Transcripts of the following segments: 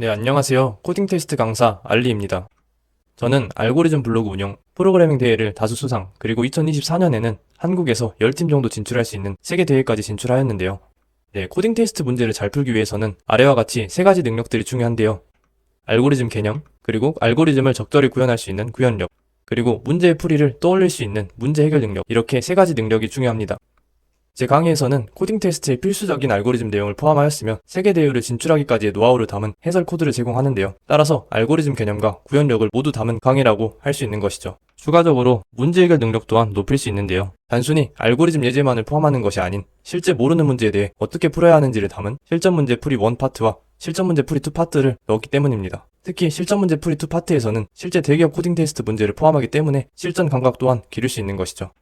네, 안녕하세요. 코딩 테스트 강사 알리입니다. 저는 알고리즘 블로그 운영, 프로그래밍 대회를 다수 수상, 그리고 2024년에는 한국에서 10팀 정도 진출할 수 있는 세계 대회까지 진출하였는데요. 네, 코딩 테스트 문제를 잘 풀기 위해서는 아래와 같이 세 가지 능력들이 중요한데요. 알고리즘 개념, 그리고 알고리즘을 적절히 구현할 수 있는 구현력, 그리고 문제의 풀이를 떠올릴 수 있는 문제 해결 능력, 이렇게 세 가지 능력이 중요합니다. 제 강의에서는 코딩 테스트의 필수적인 알고리즘 내용을 포함하였으며 세계 대회를 진출하기까지의 노하우를 담은 해설 코드를 제공하는데요. 따라서 알고리즘 개념과 구현력을 모두 담은 강의라고 할 수 있는 것이죠. 추가적으로 문제 해결 능력 또한 높일 수 있는데요. 단순히 알고리즘 예제만을 포함하는 것이 아닌 실제 모르는 문제에 대해 어떻게 풀어야 하는지를 담은 실전 문제 풀이 1 파트와 실전 문제 풀이 2 파트를 넣었기 때문입니다. 특히 실전 문제 풀이 2 파트에서는 실제 대기업 코딩 테스트 문제를 포함하기 때문에 실전 감각 또한 기를 수 있는 것이죠.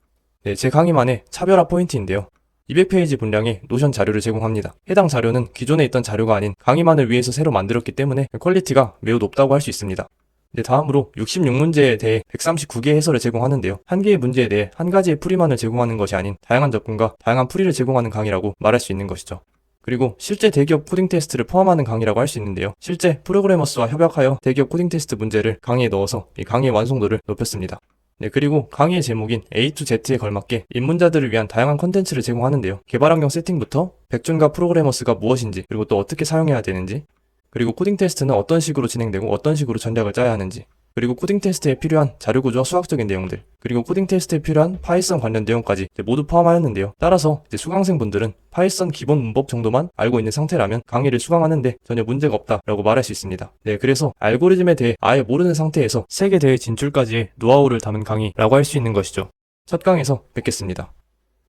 네, 제 강의만의 차별화 포인트인데요. 200페이지 분량의 노션 자료를 제공합니다. 해당 자료는 기존에 있던 자료가 아닌 강의만을 위해서 새로 만들었기 때문에 퀄리티가 매우 높다고 할 수 있습니다. 네, 다음으로 66문제에 대해 139개의 해설을 제공하는데요. 한 개의 문제에 대해 한 가지의 풀이만을 제공하는 것이 아닌 다양한 접근과 다양한 풀이를 제공하는 강의라고 말할 수 있는 것이죠. 그리고 실제 대기업 코딩 테스트를 포함하는 강의라고 할 수 있는데요. 실제 프로그래머스와 협약하여 대기업 코딩 테스트 문제를 강의에 넣어서 이 강의의 완성도를 높였습니다. 네, 그리고 강의의 제목인 A to Z에 걸맞게 입문자들을 위한 다양한 컨텐츠를 제공하는데요. 개발 환경 세팅부터 백준과 프로그래머스가 무엇인지, 그리고 또 어떻게 사용해야 되는지, 그리고 코딩 테스트는 어떤 식으로 진행되고 어떤 식으로 전략을 짜야 하는지, 그리고 코딩 테스트에 필요한 자료 구조와 수학적인 내용들, 그리고 코딩 테스트에 필요한 파이썬 관련 내용까지 모두 포함하였는데요. 따라서 수강생분들은 파이썬 기본 문법 정도만 알고 있는 상태라면 강의를 수강하는데 전혀 문제가 없다라고 말할 수 있습니다. 네, 그래서 알고리즘에 대해 아예 모르는 상태에서 세계 대회 진출까지의 노하우를 담은 강의라고 할 수 있는 것이죠. 첫 강에서 뵙겠습니다.